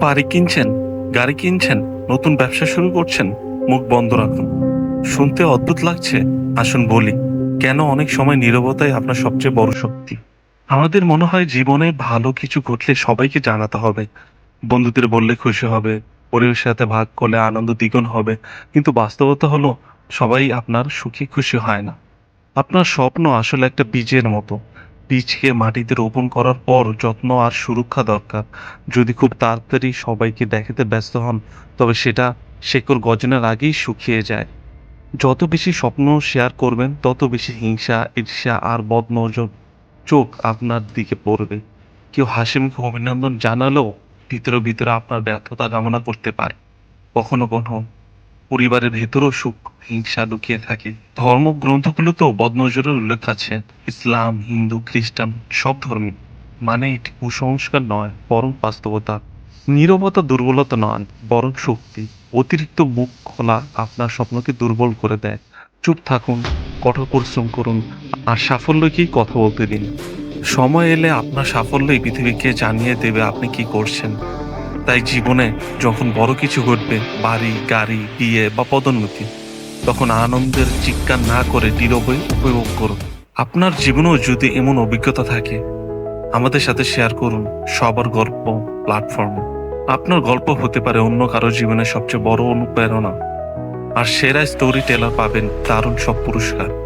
বাড়ি কিনছেন, গাড়ি কিনছেন, নতুন ব্যবসা শুরু করছেন, মুখ বন্ধ রাখুন। শুনতে অদ্ভুত লাগছে, আসুন বলি, কেন অনেক সময় নীরবতাই আপনার সবচেয়ে বড় শক্তি? আমাদের মনে হয় জীবনে ভালো কিছু ঘটলে সবাইকে জানাতে হবে। বন্ধুদের বললে খুশি হবে পরিবেশের সাথে ভাগ করলে আনন্দ দ্বিগুণ হবে, কিন্তু বাস্তবতা হলো, সবাই আপনার সুখী খুশি হয় না। আপনার স্বপ্ন আসলে একটা বীজের মতো। বীজকে মাটিতে রোপণ করার পর যত্ন আর সুরক্ষা দরকার। যদি খুব তাড়াতাড়ি সবাইকে দেখাতে ব্যস্ত হন, তবে সেটা শেকড় গজনের আগেই শুকিয়ে যায়। যত বেশি স্বপ্ন শেয়ার করবেন, তত বেশি হিংসা, ঈর্ষা আর বদনজর চোখ আপনার দিকে পড়বে। কেউ হাসি মুখে অভিনন্দন জানালেও ভিতরে ভিতরে আপনার ব্যর্থতা কামনা করতে পারে। কখনো কখনো পরিবারের ভেতরও সুখ, হিংসা লুকিয়ে থাকে। ধর্ম গ্রন্থগুলোতেও বদনজরের উল্লেখ আছে। ইসলাম, হিন্দু, খ্রিস্টান, সব ধর্মে মানে এটি কুসংস্কার নয়, বরং বাস্তবতা। নীরবতা দুর্বলতা নয়, বরং শক্তি। অতিরিক্ত মুখ খোলা আপনার স্বপ্নকে দুর্বল করে দেয়। চুপ থাকুন, কঠোর পরিশ্রম করুন, আর সাফল্যকেই কথা বলতে দিন। সময় এলে আপনার সাফল্যই পৃথিবীকে জানিয়ে দেবে আপনি কি করছেন। তাই জীবনে যখন বড় কিছু ঘটবে, বাড়ি, গাড়ি, বিয়ে বা পদোন্নতি, তখন আনন্দের চিৎকার না করে নীরবে উপভোগ করুন। আপনার জীবনেও যদি এমন অভিজ্ঞতা থাকে, আমাদের সাথে শেয়ার করুন সবার গল্প প্ল্যাটফর্মে। আপনার গল্প হতে পারে অন্য কারও জীবনে সবচেয়ে বড় অনুপ্রেরণা। আর সেরা স্টোরি টেলার পাবেন দারুণ সব পুরস্কার।